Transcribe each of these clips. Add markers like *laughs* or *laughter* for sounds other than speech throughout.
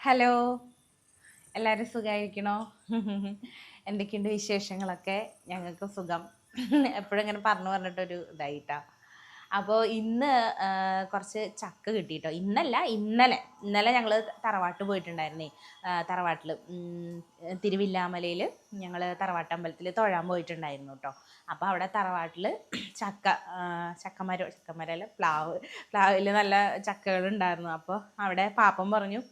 Hello. എല്ലാവരും സുഖമായിരിക്കണോ എന്തൊക്കെയുണ്ട് വിശേഷങ്ങളൊക്കെ? ഞങ്ങൾക്ക് സുഖം. എപ്പോഴും ഇങ്ങനെ പറഞ്ഞു പറഞ്ഞിട്ടൊരു ഇതായിട്ടാ. അപ്പോൾ ഇന്ന് കുറച്ച് ചക്ക കിട്ടിയിട്ടോ. ഇന്നല്ല ഇന്നലെ. ഇന്നലെ ഞങ്ങൾ തറവാട്ട് പോയിട്ടുണ്ടായിരുന്നേ. തറവാട്ടിൽ തിരുവില്ലാമലയിൽ ഞങ്ങൾ തറവാട്ടമ്പലത്തിൽ തൊഴാൻ പോയിട്ടുണ്ടായിരുന്നു കേട്ടോ അപ്പോൾ അവിടെ തറവാട്ടിൽ ചക്ക ചക്കമര ചക്കമരം ചക്കമരല്ല പ്ലാവ് പ്ലാവിൽ നല്ല ചക്കകളുണ്ടായിരുന്നു. അപ്പോൾ അവിടെ പാപ്പം പറഞ്ഞു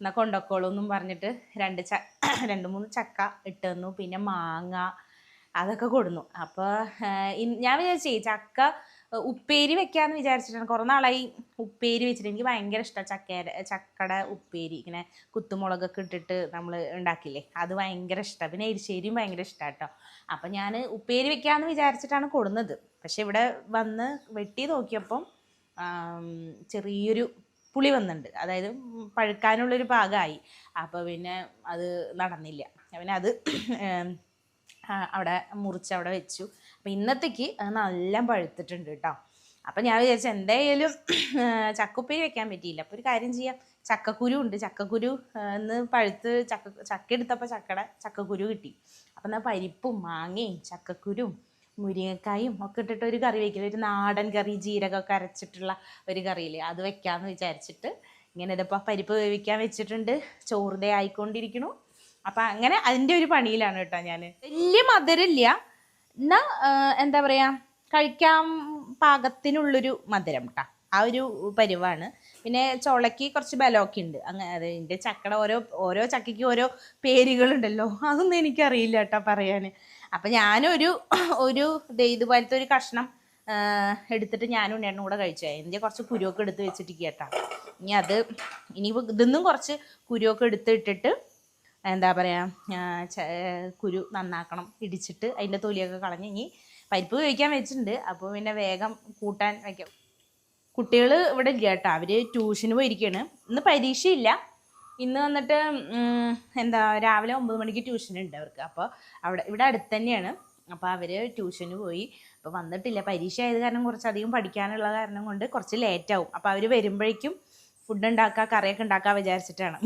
എന്നാൽ കൊണ്ടോക്കോളൂ എന്നും പറഞ്ഞിട്ട് രണ്ട് ച *clears throat* രണ്ട് മൂന്ന് ചക്ക ഇട്ട് തന്നു. പിന്നെ മാങ്ങ അതൊക്കെ കൊടുന്നു. അപ്പോൾ ഞാൻ വിചാരിച്ചേ ചക്ക ഉപ്പേരി വെക്കാമെന്ന് വിചാരിച്ചിട്ടാണ്. കുറേ നാളായി ഉപ്പേരി വെച്ചിട്ട്. എനിക്ക് ഭയങ്കര ഇഷ്ടമാണ് ചക്കേര ചക്കയുടെ ഉപ്പേരി. ഇങ്ങനെ കുത്തുമുളകൊക്കെ ഇട്ടിട്ട് നമ്മൾ ഉണ്ടാക്കില്ലേ? അത് ഭയങ്കര ഇഷ്ടമാണ് പിന്നെ എരിശ്ശേരിയും ഭയങ്കര ഇഷ്ടമാണ് കേട്ടോ അപ്പം ഞാൻ ഉപ്പേരി വെക്കാമെന്ന് വിചാരിച്ചിട്ടാണ് കൊടുന്നത്. പക്ഷെ ഇവിടെ വന്ന് വെട്ടി നോക്കിയപ്പം ചെറിയൊരു പുളി വന്നിട്ടുണ്ട് അതായത് പഴുക്കാനുള്ളൊരു പാകമായി അപ്പോൾ പിന്നെ അത് നടന്നില്ല. പിന്നെ അത് അവിടെ മുറിച്ച് അവിടെ വെച്ചു. അപ്പം ഇന്നത്തേക്ക് അത് നല്ല പഴുത്തിട്ടുണ്ട് കേട്ടോ അപ്പം ഞാൻ വിചാരിച്ചു എന്തായാലും ചക്കുപ്പേരി വെക്കാൻ പറ്റിയില്ല. അപ്പോൾ ഒരു കാര്യം ചെയ്യാം. ചക്കക്കുരു ഉണ്ട്. ചക്കക്കുരു എന്ന് പഴുത്ത് ചക്ക ചക്ക എടുത്തപ്പോൾ ചക്കയുടെ ചക്കക്കുരു കിട്ടി. അപ്പം എന്നാൽ പരിപ്പും മാങ്ങയും ചക്കക്കുരും മുരിങ്ങക്കായും ഒക്കെ ഇട്ടിട്ട് ഒരു കറി വെക്കില്ല? ഒരു നാടൻ കറി ജീരകമൊക്കെ അരച്ചിട്ടുള്ള ഒരു കറിയില്ലേ? അത് വെക്കാമെന്ന് വിചാരിച്ചിട്ട് ഇങ്ങനെ ഇതിപ്പോൾ പരിപ്പ് വേവിക്കാൻ വെച്ചിട്ടുണ്ട്. ചോറുതേ ആയിക്കൊണ്ടിരിക്കണു അപ്പം അങ്ങനെ അതിന്റെ ഒരു പണിയിലാണ് കേട്ടോ ഞാൻ വലിയ മധുരമില്ല. എന്നാൽ എന്താ പറയുക കഴിക്കാൻ പാകത്തിനുള്ളൊരു മധുരം കേട്ടോ ആ ഒരു പരിവാണ്. പിന്നെ ചോളയ്ക്ക് കുറച്ച് ബലമൊക്കെ ഉണ്ട്. അങ്ങനെ അതിന്റെ ചക്കട ഓരോ ഓരോ ചക്കയ്ക്ക് ഓരോ പേരുകളുണ്ടല്ലോ. അതൊന്നും എനിക്കറിയില്ല കേട്ടോ പറയാൻ അപ്പം ഞാനൊരു ഒരു ഇതുപോലത്തെ ഒരു കഷ്ണം എടുത്തിട്ട് ഞാനും ഉണ്ണേണ്ണും കൂടെ കഴിച്ചു. എന്റെ കുറച്ച് കുരുവൊക്കെ എടുത്ത് വെച്ചിട്ട് കേട്ടാ. ഇനി അത് ഇനി ഇതൊന്നും കുറച്ച് കുരുവൊക്കെ എടുത്ത് ഇട്ടിട്ട് എന്താ പറയുക കുരു നന്നാക്കണം. ഇടിച്ചിട്ട് അതിന്റെ തൊലിയൊക്കെ കളഞ്ഞ് ഇനി പരിപ്പ് കഴിക്കാൻ വെച്ചിട്ടുണ്ട്. അപ്പോൾ പിന്നെ വേഗം കൂട്ടാൻ വയ്ക്കാം കുട്ടികൾ ഇവിടെ ഇല്ല കേട്ടോ. അവർ ട്യൂഷന് പോയിരിക്കുകയാണ് ഇന്ന് പരീക്ഷയില്ല. ഇന്ന് വന്നിട്ട് എന്താ രാവിലെ ഒമ്പത് മണിക്ക് ട്യൂഷൻ ഉണ്ട് അവർക്ക്. അപ്പോൾ അവിടെ ഇവിടെ അടുത്ത് തന്നെയാണ്. അപ്പോൾ അവർ ട്യൂഷന് പോയി. അപ്പോൾ വന്നിട്ടില്ല. പരീക്ഷ ആയത് കാരണം കുറച്ചധികം പഠിക്കാനുള്ള കാരണം കൊണ്ട് കുറച്ച് ലേറ്റാവും അപ്പോൾ അവർ വരുമ്പോഴേക്കും ഫുഡ് ഉണ്ടാക്കുക കറിയൊക്കെ ഉണ്ടാക്കാൻ വിചാരിച്ചിട്ടാണ്.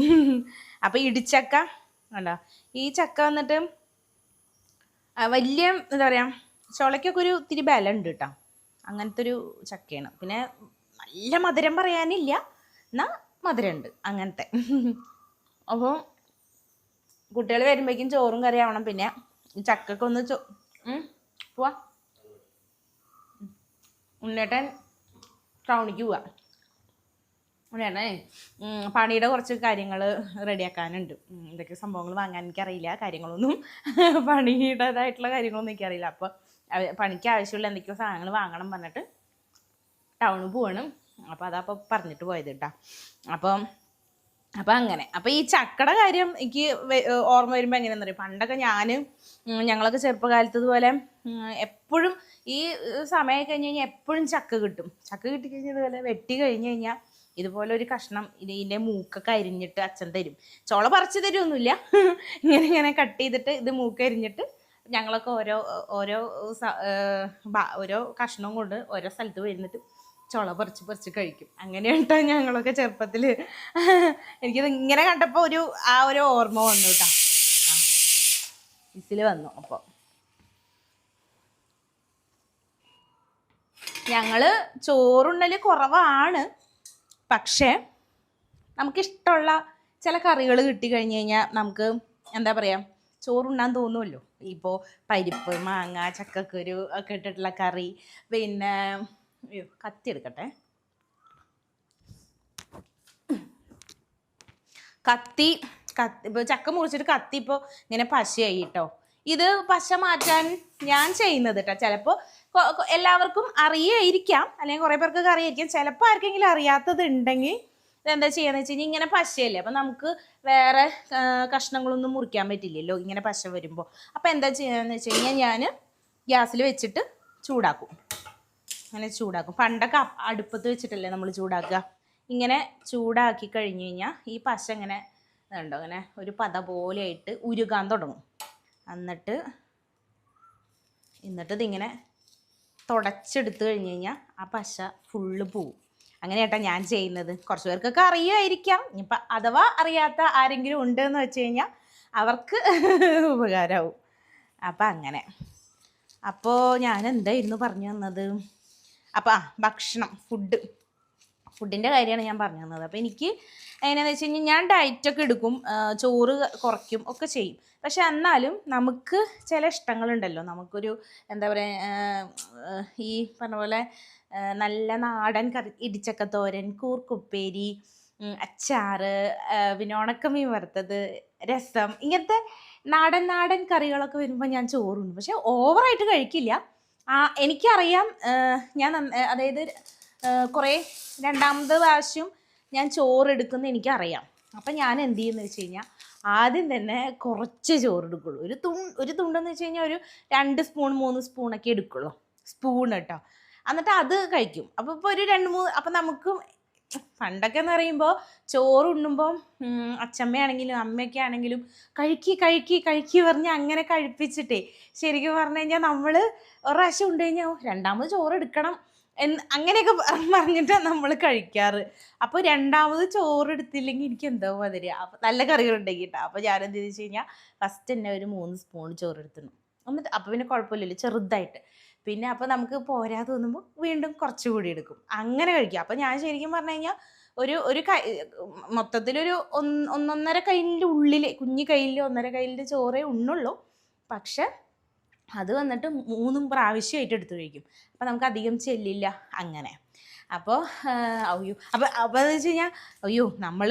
അപ്പോൾ ഇടിച്ചക്ക ഉണ്ടോ? ഈ ചക്ക വന്നിട്ട് വലിയ എന്താ പറയുക ചുളയ്ക്കൊക്കെ ഒരു ഇത്തിരി ബലം ഉണ്ട് കേട്ടോ അങ്ങനത്തെ ഒരു ചക്കയാണ്. പിന്നെ നല്ല മധുരം പറയാനില്ല. എന്നാൽ മധുരമുണ്ട് അങ്ങനത്തെ. അപ്പോൾ കുട്ടികൾ വരുമ്പോഴേക്കും ചോറും കറി ആവണം. പിന്നെ ചക്കൊക്കെ ഒന്ന് ചോ പോവാ. ഉണ്ണേട്ടൻ ടൗണിക്ക് പോവാ. ഉണ്ണേട്ടനെ പണിയുടെ കുറച്ച് കാര്യങ്ങൾ റെഡിയാക്കാനുണ്ട്. എന്തൊക്കെ സംഭവങ്ങൾ വാങ്ങാൻ എനിക്കറിയില്ല കാര്യങ്ങളൊന്നും *laughs* പണിയുടേതായിട്ടുള്ള കാര്യങ്ങളൊന്നും എനിക്കറിയില്ല. അപ്പോൾ പണിക്ക് ആവശ്യമുള്ള എന്തൊക്കെയോ സാധനങ്ങൾ വാങ്ങണം പറഞ്ഞിട്ട് ടൗണിൽ പോവാണ്. അപ്പോൾ അതപ്പോൾ പറഞ്ഞിട്ട് പോയത് കേട്ടോ അപ്പം അപ്പം അങ്ങനെ. അപ്പം ഈ ചക്കട കാര്യം എനിക്ക് ഓർമ്മ വരുമ്പോൾ എങ്ങനെയാണെന്ന് അറിയാം? പണ്ടൊക്കെ ഞാൻ ഞങ്ങളൊക്കെ ചെറുപ്പകാലത്ത് ഇതുപോലെ എപ്പോഴും ഈ സമയം കഴിഞ്ഞ് കഴിഞ്ഞാൽ എപ്പോഴും ചക്ക കിട്ടും. ചക്ക കിട്ടിക്കഴിഞ്ഞാൽ ഇതുപോലെ വെട്ടി കഴിഞ്ഞ് കഴിഞ്ഞാൽ ഇതുപോലെ ഒരു കഷ്ണം ഇതിന്റെ മൂക്കൊക്കെ അരിഞ്ഞിട്ട് അച്ഛൻ തരും. ചോള പറിച്ച് തരുമൊന്നുമില്ല *laughs* ഇങ്ങനെ ഇങ്ങനെ കട്ട് ചെയ്തിട്ട് ഇത് മൂക്ക് അരിഞ്ഞിട്ട് ഞങ്ങളൊക്കെ ഓരോ ഓരോ ഓരോ കഷ്ണവും കൊണ്ട് ഓരോ സ്ഥലത്ത് വരുന്നിട്ട് ചുള പറിച്ച് പറിച്ച് കഴിക്കും. അങ്ങനെയാണ് ഞങ്ങളൊക്കെ ചെറുപ്പത്തിൽ എനിക്കത് ഇങ്ങനെ കണ്ടപ്പോൾ ഒരു ആ ഒരു ഓർമ്മ വന്നു കേട്ടോ ഇതിൽ വന്നു അപ്പോൾ ഞങ്ങൾ ചോറുണ്ണൽ കുറവാണ്. പക്ഷേ നമുക്കിഷ്ടമുള്ള ചില കറികൾ കിട്ടി കിട്ടിക്കഴിഞ്ഞ് കഴിഞ്ഞാൽ നമുക്ക് എന്താ പറയുക ചോറുണ്ണാൻ തോന്നുമല്ലോ ഇപ്പോൾ പരിപ്പ് മാങ്ങ ചക്കക്കുരു ഒക്കെ ഇട്ടിട്ടുള്ള കറി. പിന്നെ അയ്യോ കത്തി എടുക്കട്ടെ. കത്തി കത്തി ഇപ്പോൾ ചക്ക മുറിച്ചിട്ട് കത്തി ഇപ്പോൾ ഇങ്ങനെ പശയായി കേട്ടോ ഇത് പശ മാറ്റാൻ ഞാൻ ചെയ്യുന്നത് കേട്ടോ ചിലപ്പോൾ എല്ലാവർക്കും അറിയായിരിക്കാം. അല്ലെങ്കിൽ കുറേ പേർക്കൊക്കെ അറിയായിരിക്കാം. ചിലപ്പോൾ ആർക്കെങ്കിലും അറിയാത്തത് ഉണ്ടെങ്കിൽ ഇതെന്താ ചെയ്യാന്ന് വെച്ച് കഴിഞ്ഞാൽ ഇങ്ങനെ പശയല്ലേ. അപ്പം നമുക്ക് വേറെ കഷ്ണങ്ങളൊന്നും മുറിക്കാൻ പറ്റില്ലല്ലോ ഇങ്ങനെ പശ വരുമ്പോൾ അപ്പം എന്താ ചെയ്യാന്ന് വെച്ച് കഴിഞ്ഞാൽ ഞാൻ ഗ്യാസിൽ വെച്ചിട്ട് ചൂടാക്കും. അങ്ങനെ ചൂടാക്കും. പണ്ടൊക്കെ അടുപ്പത്ത് വെച്ചിട്ടല്ലേ നമ്മൾ ചൂടാക്കുക. ഇങ്ങനെ ചൂടാക്കി കഴിഞ്ഞ് കഴിഞ്ഞാൽ ഈ പശ ഇങ്ങനെ ഇതുണ്ടോ അങ്ങനെ ഒരു പത പോലെ ആയിട്ട് ഉരുകാൻ തുടങ്ങും. എന്നിട്ട് എന്നിട്ട് ഇതിങ്ങനെ തുടച്ചെടുത്ത് കഴിഞ്ഞ് കഴിഞ്ഞാൽ ആ പശ ഫുള്ള് പോവും. അങ്ങനെ ഏട്ടാ ഞാൻ ചെയ്യുന്നത്. കുറച്ച് പേർക്കൊക്കെ അറിയുമായിരിക്കാം. ഇനിയിപ്പം അഥവാ അറിയാത്ത ആരെങ്കിലും ഉണ്ട് എന്ന് വെച്ച് കഴിഞ്ഞാൽ അവർക്ക് ഉപകാരമാവും അപ്പം അങ്ങനെ. അപ്പോൾ ഞാൻ എന്തായിരുന്നു പറഞ്ഞു തന്നത്? അപ്പം ആ ഭക്ഷണം ഫുഡ് ഫുഡിന്റെ കാര്യമാണ് ഞാൻ പറഞ്ഞു തന്നത്. അപ്പോൾ എനിക്ക് എങ്ങനെയാണെന്ന് വെച്ച് കഴിഞ്ഞാൽ ഞാൻ ഡയറ്റൊക്കെ എടുക്കും ചോറ് കുറയ്ക്കും ഒക്കെ ചെയ്യും. പക്ഷെ എന്നാലും നമുക്ക് ചില ഇഷ്ടങ്ങളുണ്ടല്ലോ. നമുക്കൊരു എന്താ പറയുക ഈ പറഞ്ഞ പോലെ നല്ല നാടൻ കറി ഇടിച്ചക്ക തോരൻ കൂർക്കുപ്പേരി അച്ചാറ് പിന്നെ വറുത്തത് രസം ഇങ്ങനത്തെ നാടൻ നാടൻ കറികളൊക്കെ വരുമ്പോൾ ഞാൻ ചോറുണ്ട് പക്ഷെ ഓവറായിട്ട് കഴിക്കില്ല. ആ എനിക്കറിയാം ഞാൻ അതായത് കുറേ രണ്ടാമത് പ്രാവശ്യം ഞാൻ ചോറ് എടുക്കുന്ന എനിക്കറിയാം. അപ്പം ഞാൻ എന്ത് ചെയ്യുന്നു വെച്ച് കഴിഞ്ഞാൽ ആദ്യം തന്നെ കുറച്ച് ചോറ് എടുക്കുള്ളൂ ഒരു തുണ്ട് ഒരു തുണ്ടെന്ന് വെച്ച് കഴിഞ്ഞാൽ ഒരു രണ്ട് സ്പൂൺ മൂന്ന് സ്പൂണൊക്കെ എടുക്കുള്ളൂ. സ്പൂൺ കേട്ടോ. എന്നിട്ട് അത് കഴിക്കും. അപ്പോൾ ഇപ്പോൾ ഒരു രണ്ട് മൂന്ന് അപ്പം നമുക്ക് പണ്ടൊക്കെ എന്ന് പറയുമ്പോൾ ചോറ് ഉണ്ണുമ്പോൾ അച്ചമ്മയാണെങ്കിലും അമ്മയൊക്കെ ആണെങ്കിലും കഴിക്കി കഴിക്കി കഴിക്കി പറഞ്ഞ് അങ്ങനെ കഴിപ്പിച്ചിട്ടേ. ശരിക്കും പറഞ്ഞു കഴിഞ്ഞാൽ നമ്മൾ ഒരു പ്രാവശ്യം ഉണ്ട് കഴിഞ്ഞാൽ രണ്ടാമത് ചോറ് എടുക്കണം എന്ന് അങ്ങനെയൊക്കെ പറഞ്ഞിട്ടാണ് നമ്മൾ കഴിക്കാറ്. അപ്പോൾ രണ്ടാമത് ചോറ് എടുത്തില്ലെങ്കിൽ എനിക്ക് എന്തോ മതിരി അപ്പം നല്ല കറികളുണ്ടെങ്കിൽ കേട്ടോ അപ്പോൾ ഞാനെന്ത് വെച്ച് കഴിഞ്ഞാൽ ഫസ്റ്റ് തന്നെ ഒരു മൂന്ന് സ്പൂൺ ചോറ് എടുത്തിരുന്നു എന്നിട്ട് അപ്പോൾ പിന്നെ കുഴപ്പമില്ലല്ലോ ചെറുതായിട്ട്. പിന്നെ അപ്പോൾ നമുക്ക് പോരാ തോന്നുമ്പോൾ വീണ്ടും കുറച്ചുകൂടി എടുക്കും. അങ്ങനെ കഴിക്കും. അപ്പോൾ ഞാൻ ശരിക്കും പറഞ്ഞു കഴിഞ്ഞാൽ ഒരു ഒരു കൈ മൊത്തത്തിലൊരു ഒന്ന് ഒന്നൊന്നര കയ്യിന്റെ ഉള്ളിൽ കുഞ്ഞു കയ്യിൽ ഒന്നര കയ്യിന്റെ ചോറേ ഉണ്ണുള്ളൂ. പക്ഷെ അത് വന്നിട്ട് മൂന്നും പ്രാവശ്യമായിട്ട് എടുത്തു കഴിക്കും. അപ്പം നമുക്ക് അധികം ചെല്ലില്ല അങ്ങനെ. അപ്പോൾ അയ്യോ. അപ്പോൾ അപ്പോൾ എന്ന് വെച്ച് കഴിഞ്ഞാൽ അയ്യോ നമ്മൾ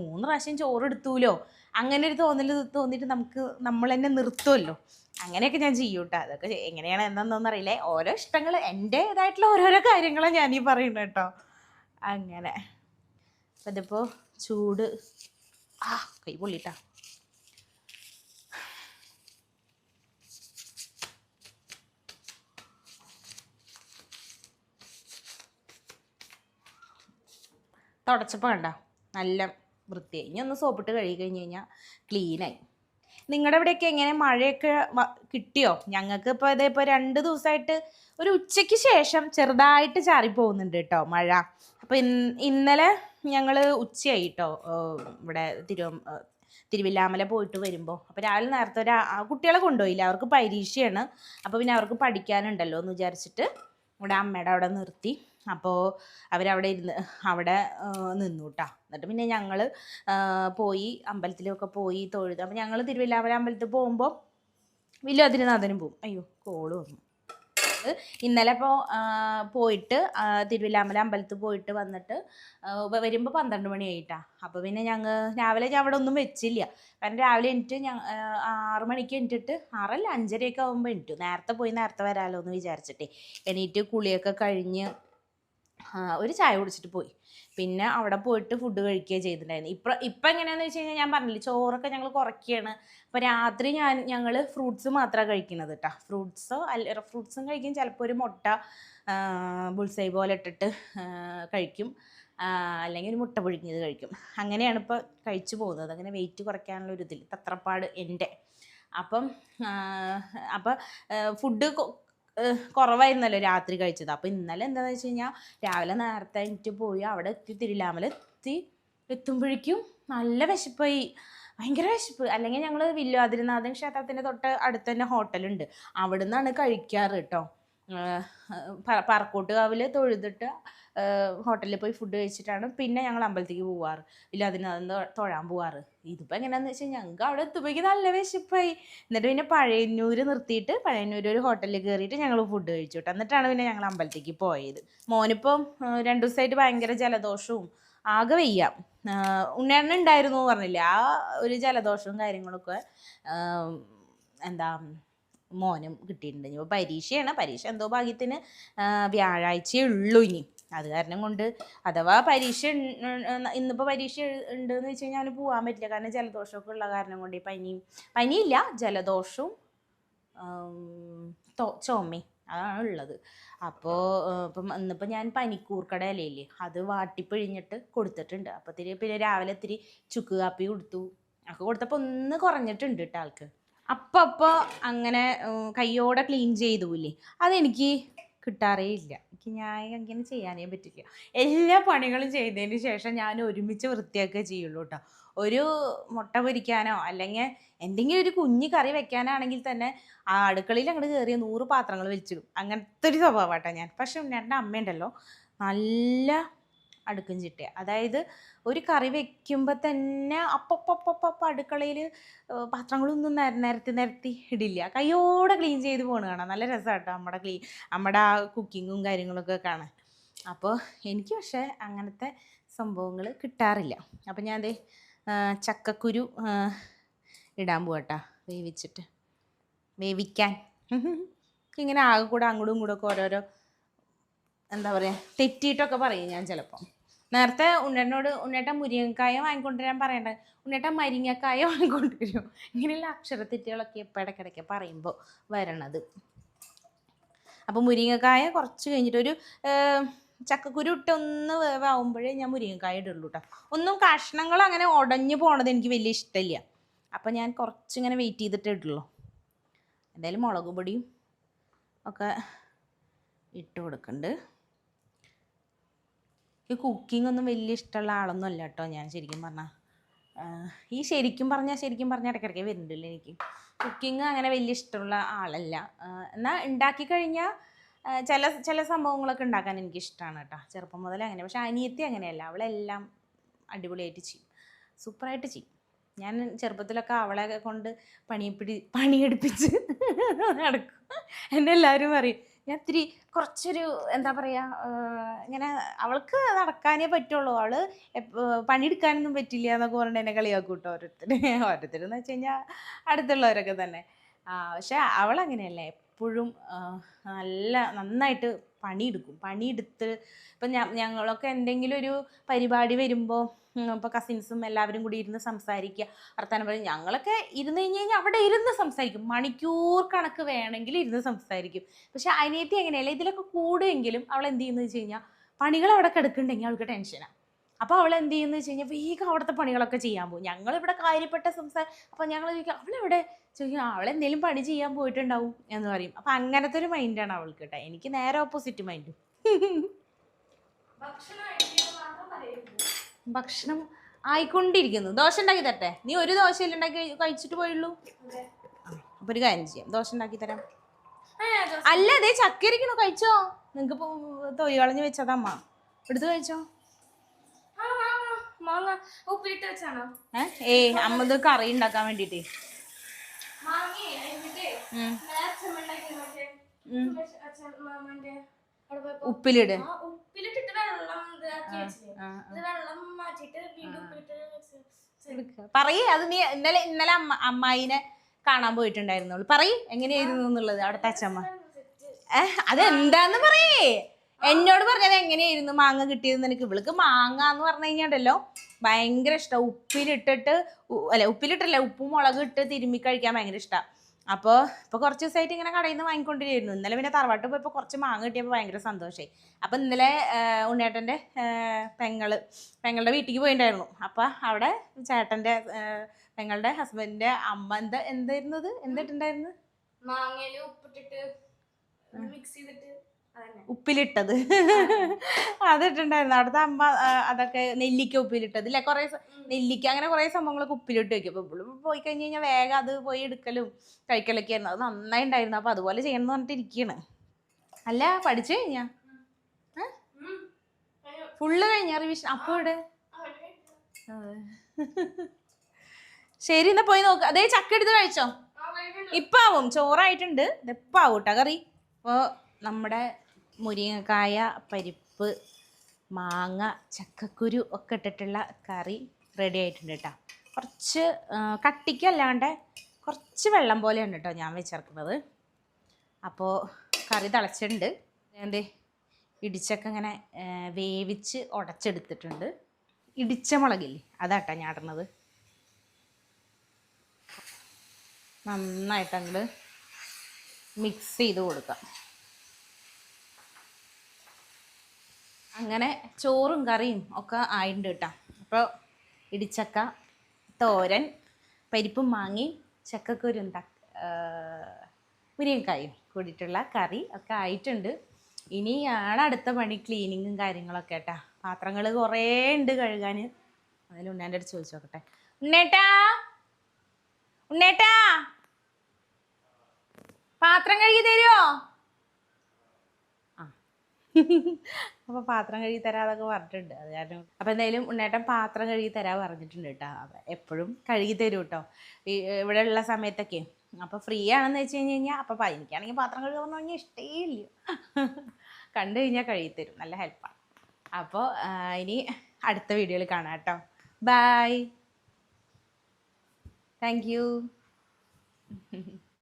മൂന്ന് പ്രാവശ്യം ചോറ് എടുത്തൂലോ? അങ്ങനെ ഒരു തോന്നൽ തോന്നിയിട്ട് നമുക്ക് നമ്മൾ തന്നെ നിർത്തുമല്ലോ അങ്ങനെയൊക്കെ ഞാൻ ചെയ്യും കേട്ടോ അതൊക്കെ എങ്ങനെയാണ് എന്താണെന്നൊന്നും അറിയില്ലേ. ഓരോ ഇഷ്ടങ്ങൾ എന്റേതായിട്ടുള്ള ഓരോരോ കാര്യങ്ങളാണ് ഞാൻ ഈ പറയുന്നത് കേട്ടോ അങ്ങനെ. അപ്പം ഇതിപ്പോൾ ചൂട്. ആ കൈ പൊള്ളിട്ടാ. തുടച്ചപ്പോൾ കണ്ട? നല്ല വൃത്തിയായി. ഇനി ഒന്ന് സോപ്പിട്ട് കഴുകി കഴിഞ്ഞ് കഴിഞ്ഞാൽ ക്ലീനായി നിങ്ങളുടെ ഇവിടെയൊക്കെ എങ്ങനെ മഴയൊക്കെ കിട്ടിയോ? ഞങ്ങൾക്ക് ഇപ്പോൾ ഇതേ ഇപ്പോൾ രണ്ട് ദിവസമായിട്ട് ഒരു ഉച്ചയ്ക്ക് ശേഷം ചെറുതായിട്ട് ചാറിപ്പോകുന്നുണ്ട് കേട്ടോ മഴ. അപ്പോൾ ഇന്നലെ ഞങ്ങൾ ഉച്ചയായി കേട്ടോ ഇവിടെ തിരുവ തിരുവില്ലാമല പോയിട്ട് വരുമ്പോൾ അപ്പോൾ രാവിലെ നേരത്തെ ഒരു കുട്ടികളെ കൊണ്ടുപോയില്ല? അവർക്ക് പരീക്ഷയാണ്. അപ്പോൾ പിന്നെ അവർക്ക് പഠിക്കാനുണ്ടല്ലോ എന്ന് വിചാരിച്ചിട്ട് ഇവിടെ അമ്മയുടെ അവിടെ നിർത്തി. അപ്പോൾ അവരവിടെ ഇരുന്ന് അവിടെ നിന്നു കേട്ടോ. എന്നിട്ട് പിന്നെ ഞങ്ങൾ പോയി അമ്പലത്തിലൊക്കെ പോയി തൊഴുത്. അപ്പോൾ ഞങ്ങൾ തിരുവല്ലാമല അമ്പലത്തിൽ പോകുമ്പോൾ വലിയ അതിരുനാഥനും പോവും. അയ്യോ കോൾ വന്നു. ഇന്നലെ ഇപ്പോൾ പോയിട്ട് തിരുവല്ലാമല അമ്പലത്തിൽ പോയിട്ട് വന്നിട്ട് വരുമ്പോൾ പന്ത്രണ്ട് മണിയായിട്ടാ. അപ്പോൾ പിന്നെ ഞങ്ങൾ രാവിലെ ഞാൻ അവിടെ ഒന്നും വെച്ചില്ല. കാരണം രാവിലെ എണീറ്റ് ഞാൻ ആറ് മണിക്ക് എണീറ്റിട്ട് ആറല്ല അഞ്ചരയൊക്കെ ആകുമ്പോൾ എണീറ്റു. നേരത്തെ പോയി നേരത്തെ വരാമല്ലോ എന്ന് വിചാരിച്ചിട്ടേ. എണീറ്റ് കുളിയൊക്കെ കഴിഞ്ഞ് ഒരു ചായ കുടിച്ചിട്ട് പോയി. പിന്നെ അവിടെ പോയിട്ട് ഫുഡ് കഴിക്കുകയാണ് ചെയ്തിട്ടുണ്ടായിരുന്നു. ഇപ്പം ഇപ്പം എങ്ങനെയാണെന്ന് വെച്ച് കഴിഞ്ഞാൽ ഞാൻ പറഞ്ഞില്ല ചോറൊക്കെ ഞങ്ങൾ കുറയ്ക്കുകയാണ്. അപ്പോൾ രാത്രി ഞാൻ ഞങ്ങൾ ഫ്രൂട്ട്സ് മാത്രമാണ് കഴിക്കുന്നത് കേട്ടോ ഫ്രൂട്ട്സോ അല്ല ഫ്രൂട്ട്സും കഴിക്കും. ചിലപ്പോൾ ഒരു മുട്ട ബുൾസൈ പോലെ ഇട്ടിട്ട് കഴിക്കും. അല്ലെങ്കിൽ ഒരു മുട്ട പുഴുങ്ങിയത് കഴിക്കും. അങ്ങനെയാണ് ഇപ്പോൾ കഴിച്ചു പോകുന്നത്. അങ്ങനെ വെയിറ്റ് കുറയ്ക്കാനുള്ള ഒരു ഇതിൽ തത്രപ്പാട് എന്റെ. അപ്പം അപ്പം ഫുഡ് കുറവായിരുന്നല്ലോ രാത്രി കഴിച്ചത്. അപ്പോൾ ഇന്നലെ എന്താണെന്ന് വെച്ച് കഴിഞ്ഞാൽ രാവിലെ നേരത്തെ എനിക്ക് പോയി അവിടെ എത്തി തിരുലാമല എത്തി എത്തുമ്പോഴേക്കും നല്ല വിശപ്പായി. ഭയങ്കര വിശപ്പ്. അല്ലെങ്കിൽ ഞങ്ങൾ വില്വാതിരുനാഥൻ ക്ഷേത്രത്തിന്റെ തൊട്ട് അടുത്ത് തന്നെ ഹോട്ടലുണ്ട്. അവിടെ നിന്നാണ് കഴിക്കാറ് കേട്ടോ പറക്കോട്ടുകാവിൽ തൊഴുതിട്ട് ഹോട്ടലിൽ പോയി ഫുഡ് കഴിച്ചിട്ടാണ് പിന്നെ ഞങ്ങൾ അമ്പലത്തേക്ക് പോവാറ്. ഇല്ല അതിന് തൊ- തൊഴാൻ പോവാറ്. ഇതിപ്പോൾ എങ്ങനെയാണെന്ന് വെച്ചാൽ ഞങ്ങൾക്ക് അവിടെ എത്തുമ്പോഴേക്കും നല്ല വിശപ്പായി. എന്നിട്ട് പിന്നെ പഴയന്നൂര് നിർത്തിയിട്ട് പഴയന്നൂർ ഒരു ഹോട്ടലിൽ കയറിയിട്ട് ഞങ്ങൾ ഫുഡ് കഴിച്ചു കേട്ടോ. എന്നിട്ടാണ് പിന്നെ ഞങ്ങൾ അമ്പലത്തേക്ക് പോയത്. മോനിപ്പം രണ്ടു ദിവസമായിട്ട് ഭയങ്കര ജലദോഷവും ആകെ വയ്യ. ഉണ്ണേണ്ണ ഉണ്ടായിരുന്നു പറഞ്ഞില്ല? ആ ഒരു ജലദോഷവും കാര്യങ്ങളൊക്കെ എന്താ മോനും കിട്ടിയിട്ടുണ്ട്. ഇപ്പോൾ പരീക്ഷയാണ്. പരീക്ഷ എന്തോ ഭാഗ്യത്തിന് വ്യാഴാഴ്ചയേ ഉള്ളൂ ഇനി. അത് കാരണം കൊണ്ട് അഥവാ പരീക്ഷ ഇന്നിപ്പോൾ പരീക്ഷ ഉണ്ട് എന്ന് വെച്ച് കഴിഞ്ഞാൽ അവന് പോകാൻ പറ്റില്ല. കാരണം ജലദോഷമൊക്കെ ഉള്ള കാരണം കൊണ്ട് ഈ പനി പനിയില്ല ജലദോഷവും ചുമയും അതാണ് ഉള്ളത്. അപ്പോൾ ഇപ്പം ഇന്നിപ്പോൾ ഞാൻ പനിക്കൂർക്കട ഇലയില്ലേ അത് വാട്ടിപ്പിഴിഞ്ഞിട്ട് കൊടുത്തിട്ടുണ്ട്. അപ്പോൾ ഇത്തിരി പിന്നെ രാവിലെ ഇത്തിരി ചുക്ക് കാപ്പി കൊടുത്തു. ഒക്കെ കൊടുത്തപ്പോൾ ഒന്ന് കുറഞ്ഞിട്ടുണ്ട് കേട്ടോ ആൾക്ക്. അപ്പം അപ്പോൾ അങ്ങനെ കയ്യോടെ ക്ലീൻ ചെയ്തൂല്ലേ? അതെനിക്ക് കിട്ടാറേ ഇല്ല. എനിക്ക് ഞാൻ അങ്ങനെ ചെയ്യാനേ പറ്റില്ല. എല്ലാ പണികളും ചെയ്തതിന് ശേഷം ഞാൻ ഒരുമിച്ച് വൃത്തിയാക്കുക ചെയ്യുള്ളൂ കേട്ടോ ഒരു മുട്ട പൊരിക്കാനോ അല്ലെങ്കിൽ എന്തെങ്കിലും ഒരു കുഞ്ഞു കറി വെക്കാനാണെങ്കിൽ തന്നെ ആ അടുക്കളയിൽ അങ്ങോട്ട് കയറിയ നൂറ് പാത്രങ്ങൾ വലിച്ചിടും. അങ്ങനത്തെ ഒരു സ്വഭാവമാട്ടോ ഞാൻ. പക്ഷെ എന്റെ അമ്മയുണ്ടല്ലോ. നല്ല അടുക്കും ചിട്ട അതായത് ഒരു കറി വെക്കുമ്പോൾ തന്നെ അപ്പപ്പപ്പപ്പ അടുക്കളയിൽ പാത്രങ്ങളൊന്നും നിര നിരത്തി നിരത്തി ഇടില്ല. കയ്യോടെ ക്ലീൻ ചെയ്ത് പോകണ കാണാം. നല്ല രസമാട്ടോ നമ്മുടെ ക്ലീൻ നമ്മുടെ ആ കുക്കിങ്ങും കാര്യങ്ങളൊക്കെ കാണാൻ. അപ്പോൾ എനിക്ക് പക്ഷേ അങ്ങനത്തെ സംഭവങ്ങൾ കിട്ടാറില്ല. അപ്പോൾ ഞാൻ ദേ ചക്കക്കുരു ഇടാൻ പോകട്ടാ വേവിച്ചിട്ട്. വേവിക്കാൻ. ഇങ്ങനെ ആകെ കൂടെ അങ്ങോട്ടും ഇങ്ങോട്ടും ഒക്കെ ഓരോരോ എന്താ പറയുക തെറ്റിയിട്ടൊക്കെ പറയും ഞാൻ ചിലപ്പോൾ നേരത്തെ ഉണ്ണേട്ടനോട് ഉണ്ണേട്ടൻ മുരിങ്ങക്കായ വാങ്ങിക്കൊണ്ടുവരാൻ പറയണ്ട. ഉണ്ണേട്ടൻ മരിങ്ങക്കായ വാങ്ങിക്കൊണ്ടുവരും ഇങ്ങനെയുള്ള അക്ഷരത്തെറ്റുകളൊക്കെ ഇപ്പോൾ ഇടയ്ക്കിടയ്ക്ക് പറയുമ്പോൾ വരണത്. അപ്പോൾ മുരിങ്ങക്കായ കുറച്ച് കഴിഞ്ഞിട്ട് ഒരു ചക്കക്കുരു ഇട്ട് ഒന്ന് വേവാകുമ്പോഴേ ഞാൻ മുരിങ്ങക്കായ ഇടുള്ളൂ കേട്ടോ ഒന്നും കഷ്ണങ്ങൾ അങ്ങനെ ഉടഞ്ഞു പോണത് എനിക്ക് വലിയ ഇഷ്ടമില്ല അപ്പോൾ ഞാൻ കുറച്ചിങ്ങനെ വെയിറ്റ് ചെയ്തിട്ട് ഇടുള്ളൂ. എന്തായാലും മുളക് പൊടിയും ഒക്കെ ഇട്ട് കൊടുക്കുന്നുണ്ട് ഈ കുക്കിംഗ് ഒന്നും വലിയ ഇഷ്ടമുള്ള ആളൊന്നും അല്ല കേട്ടോ ഞാൻ ശരിക്കും പറഞ്ഞാൽ ഈ ശരിക്കും പറഞ്ഞാൽ ശരിക്കും പറഞ്ഞാൽ ഇടയ്ക്കിടയ്ക്ക് വരുന്നുണ്ടല്ലോ എനിക്ക്. കുക്കിംഗ് അങ്ങനെ വലിയ ഇഷ്ടമുള്ള ആളല്ല. എന്നാൽ ഉണ്ടാക്കി കഴിഞ്ഞാൽ ചില ചില സംഭവങ്ങളൊക്കെ ഉണ്ടാക്കാൻ എനിക്ക് ഇഷ്ടമാണ് കേട്ടോ ചെറുപ്പം മുതലേ അങ്ങനെ. പക്ഷെ അനിയത്തി അങ്ങനെയല്ല. അവളെല്ലാം അടിപൊളിയായിട്ട് ചെയ്യും. സൂപ്പറായിട്ട് ചെയ്യും. ഞാൻ ചെറുപ്പത്തിലൊക്കെ അവളെ കൊണ്ട് പണിയെപ്പിടി പണിയെടുപ്പിച്ച് നടക്കും. എന്നെ എല്ലാവരും പറയും ഞാൻ ഇത്തിരി കുറച്ചൊരു എന്താ പറയുക ഇങ്ങനെ അവൾക്ക് നടക്കാനേ പറ്റുള്ളൂ. അവൾ പണിയെടുക്കാനൊന്നും പറ്റില്ല എന്നൊക്കെ പറഞ്ഞിട്ട് എന്നെ കളിയാക്കും കേട്ടോ ഓരോരുത്തർ *laughs* ഓരോരുത്തരെന്ന് വെച്ച് കഴിഞ്ഞാൽ അടുത്തുള്ളവരൊക്കെ തന്നെ. പക്ഷെ അവളങ്ങനെയല്ല. എപ്പോഴും നല്ല നന്നായിട്ട് പണിയെടുക്കും. പണിയെടുത്ത് ഇപ്പം ഞങ്ങളൊക്കെ എന്തെങ്കിലും ഒരു പരിപാടി വരുമ്പോൾ ഇപ്പോൾ കസിൻസും എല്ലാവരും കൂടി ഇരുന്ന് സംസാരിക്കുക വർത്തമാനം പറയും. ഞങ്ങളൊക്കെ ഇരുന്ന് കഴിഞ്ഞ് കഴിഞ്ഞാൽ അവിടെ ഇരുന്ന് സംസാരിക്കും. മണിക്കൂർ കണക്ക് വേണമെങ്കിൽ ഇരുന്ന് സംസാരിക്കും. പക്ഷേ അനിയത്തി എങ്ങനെയല്ല ഇതിലൊക്കെ കൂടുമെങ്കിലും അവൾ എന്ത് ചെയ്യുന്നത് വെച്ച് കഴിഞ്ഞാൽ പണികൾ അവിടെ കിടക്കുന്നുണ്ടെങ്കിൽ അവൾക്ക് ടെൻഷനാണ് അപ്പോൾ അവൾ എന്ത് ചെയ്യുന്ന വെച്ച് കഴിഞ്ഞാൽ വേഗം അവിടുത്തെ പണികളൊക്കെ ചെയ്യാൻ പോകും. ഞങ്ങൾ ഇവിടെ കാര്യപ്പെട്ട സംസാരം അപ്പോൾ ഞങ്ങൾ ചോദിക്കും അവളെവിടെ? ചോദിക്കും അവളെന്തെങ്കിലും പണി ചെയ്യാൻ പോയിട്ടുണ്ടാവും എന്ന് പറയും. അപ്പോൾ അങ്ങനത്തെ ഒരു മൈൻഡാണ് അവൾക്ക് കേട്ടോ. എനിക്ക് നേരെ ഓപ്പോസിറ്റ് മൈൻഡ് ഭക്ഷണം ആയിക്കൊണ്ടിരിക്കുന്നു. ദോശ ഉണ്ടാക്കി തരട്ടെ? നീ ഒരു ദോശയല്ലേ ഉണ്ടാക്കി കഴിച്ചിട്ട് പോയുള്ളൂ? അപ്പോൾ ഒരു കാര്യം ചെയ്യാം. ദോശ ഉണ്ടാക്കി തരാം. അല്ല അതെ ചക്കരിക്കണോ. കഴിച്ചോ. നിങ്ങൾക്ക് തൊലി കളഞ്ഞ് വെച്ചതമ്മ എടുത്ത് കഴിച്ചോ. മാങ്ങ. ഉപ്പിട്ട് വെച്ചാണോ? ഏ അമ്മത് കറി ഉണ്ടാക്കാൻ വേണ്ടിട്ടേ. ഉപ്പിലിട്. ഉപ്പിലിട്ടിട്ട് വെള്ളം വെള്ളം മാറ്റിട്ട് വീണ്ടും പറയേ അത് നീ ഇന്നലെ ഇന്നലെ അമ്മ അമ്മായിനെ കാണാൻ പോയിട്ടുണ്ടായിരുന്നുള്ളു. പറയ് എങ്ങനെയായിരുന്നു എന്നുള്ളത് അവിടുത്തെ അച്ഛമ്മ? ഏഹ് അതെന്താന്ന് പറയേ? എന്നോട് പറഞ്ഞത് എങ്ങനെയായിരുന്നു? മാങ്ങ കിട്ടിയതെന്ന് എനിക്ക് ഇവൾക്ക് മാങ്ങ എന്ന് പറഞ്ഞു കഴിഞ്ഞാണ്ടല്ലോ ഭയങ്കര ഇഷ്ടം. ഉപ്പിലിട്ടിട്ട് അല്ലെ ഉപ്പിലിട്ടല്ല ഉപ്പും മുളക് ഇട്ട് തിരുമ്മി കഴിക്കാൻ ഭയങ്കര ഇഷ്ടമാണ് അപ്പോൾ ഇപ്പോൾ കുറച്ച് ദിവസമായിട്ട് ഇങ്ങനെ കടയിൽ നിന്ന് വാങ്ങിക്കൊണ്ടിരിക്കുന്നു ഇന്നലെ പിന്നെ തറവാട്ട് പോയപ്പോൾ കുറച്ച് മാങ്ങ കിട്ടിയപ്പോൾ ഭയങ്കര സന്തോഷമായി അപ്പോൾ ഇന്നലെ ഉണ്ണേട്ടന്റെ പെങ്ങൾ പെങ്ങൾ പെങ്ങളുടെ വീട്ടിലേക്ക് പോയിട്ടുണ്ടായിരുന്നു അപ്പോൾ അവിടെ ചേട്ടന്റെ പെങ്ങളുടെ ഹസ്ബൻഡിന്റെ അമ്മ എന്താ എന്തായിരുന്നത്? എന്തിട്ടുണ്ടായിരുന്നു? മാങ്ങയിൽ ഉപ്പിട്ടിട്ട് മിക്സ് ചെയ്തിട്ട്. ഉപ്പിലിട്ടത്. അതിട്ടുണ്ടായിരുന്നു അവിടുത്തെ അമ്മ അതൊക്കെ നെല്ലിക്ക ഉപ്പിലിട്ടത്. ഇല്ലേ കുറേ നെല്ലിക്ക അങ്ങനെ കുറേ സംഭവങ്ങളൊക്കെ ഉപ്പിലിട്ട് വെക്കും. അപ്പൊ പോയി കഴിഞ്ഞ് കഴിഞ്ഞാൽ വേഗം അത് പോയി എടുക്കലും കഴിക്കലൊക്കെ ആയിരുന്നു. അത് നന്നായി ഉണ്ടായിരുന്നു അപ്പൊ അതുപോലെ ചെയ്യണം എന്ന് പറഞ്ഞിട്ട് ഇരിക്കുകയാണ് അല്ല പഠിച്ചു കഴിഞ്ഞാ? ഫുള്ള് കഴിഞ്ഞ റിവിഷൻ? അപ്പോൾ ഇവിടെ ശരി എന്നാ പോയി നോക്ക്. അതേ ചക്ക എടുത്ത് കഴിച്ചോ? ഇപ്പാവും. ചോറായിട്ടുണ്ട്. കേട്ടോ കറി? അപ്പോൾ നമ്മുടെ മുരിങ്ങക്കായ പരിപ്പ് മാങ്ങ ചക്കക്കുരു ഒക്കെ ഇട്ടിട്ടുള്ള കറി റെഡി ആയിട്ടുണ്ട് കേട്ടോ കുറച്ച് കട്ടിക്കല്ലാണ്ട് കുറച്ച് വെള്ളം പോലെ ഉണ്ട് കേട്ടോ ഞാൻ വെച്ചേർക്കുന്നത്. അപ്പോൾ കറി തിളച്ചിട്ടുണ്ട്. എന്തേ ഇടിച്ചൊക്കെ ഇങ്ങനെ വേവിച്ച് ഉടച്ചെടുത്തിട്ടുണ്ട്. ഇടിച്ച മുളകില്ലേ അതാട്ടോ ഞാൻ ഇടുന്നത്. നന്നായിട്ടങ്ങൾ മിക്സ് ചെയ്ത് കൊടുക്കാം. അങ്ങനെ ചോറും കറിയും ഒക്കെ ആയിട്ടുണ്ട് കേട്ടോ. അപ്പോൾ ഇടിച്ചക്ക തോരൻ പരിപ്പും മാങ്ങി ചക്കക്കുരും തക്ക മുരിങ്ങക്കായും കൂടിയിട്ടുള്ള കറി ഒക്കെ ആയിട്ടുണ്ട്. ഇനിയാണ് അടുത്ത പണി ക്ലീനിങ്ങും കാര്യങ്ങളൊക്കെ കേട്ടാ. പാത്രങ്ങൾ കുറേ ഉണ്ട് കഴുകാൻ. അതിൽ ഉണ്ണാന്റെ അടുത്ത് ചോദിച്ചു നോക്കട്ടെ. ഉണ്ണേട്ടാ? ഉണ്ണേട്ടാ? പാത്രം കഴുകി തരുമോ അപ്പോൾ പാത്രം കഴുകി തരാതൊക്കെ പറഞ്ഞിട്ടുണ്ട്. അത് കാരണം അപ്പോൾ എന്തായാലും ഉണ്ണേട്ടൻ പാത്രം കഴുകി തരാൻ പറഞ്ഞിട്ടുണ്ട് കേട്ടോ. എപ്പോഴും കഴുകി തരും കേട്ടോ. ഇവിടെ ഉള്ള സമയത്തൊക്കെ. അപ്പോൾ ഫ്രീ ആണെന്ന് വെച്ച് കഴിഞ്ഞ് കഴിഞ്ഞാൽ അപ്പോൾ എനിക്കാണെങ്കിൽ പാത്രം കഴുകുക പറഞ്ഞു കഴിഞ്ഞാൽ ഇഷ്ടേ ഇല്ല കണ്ടു കഴിഞ്ഞാൽ കഴുകി തരും. നല്ല ഹെൽപ്പാണ് അപ്പോൾ ഇനി അടുത്ത വീഡിയോയിൽ കാണാം കേട്ടോ. Bye thank you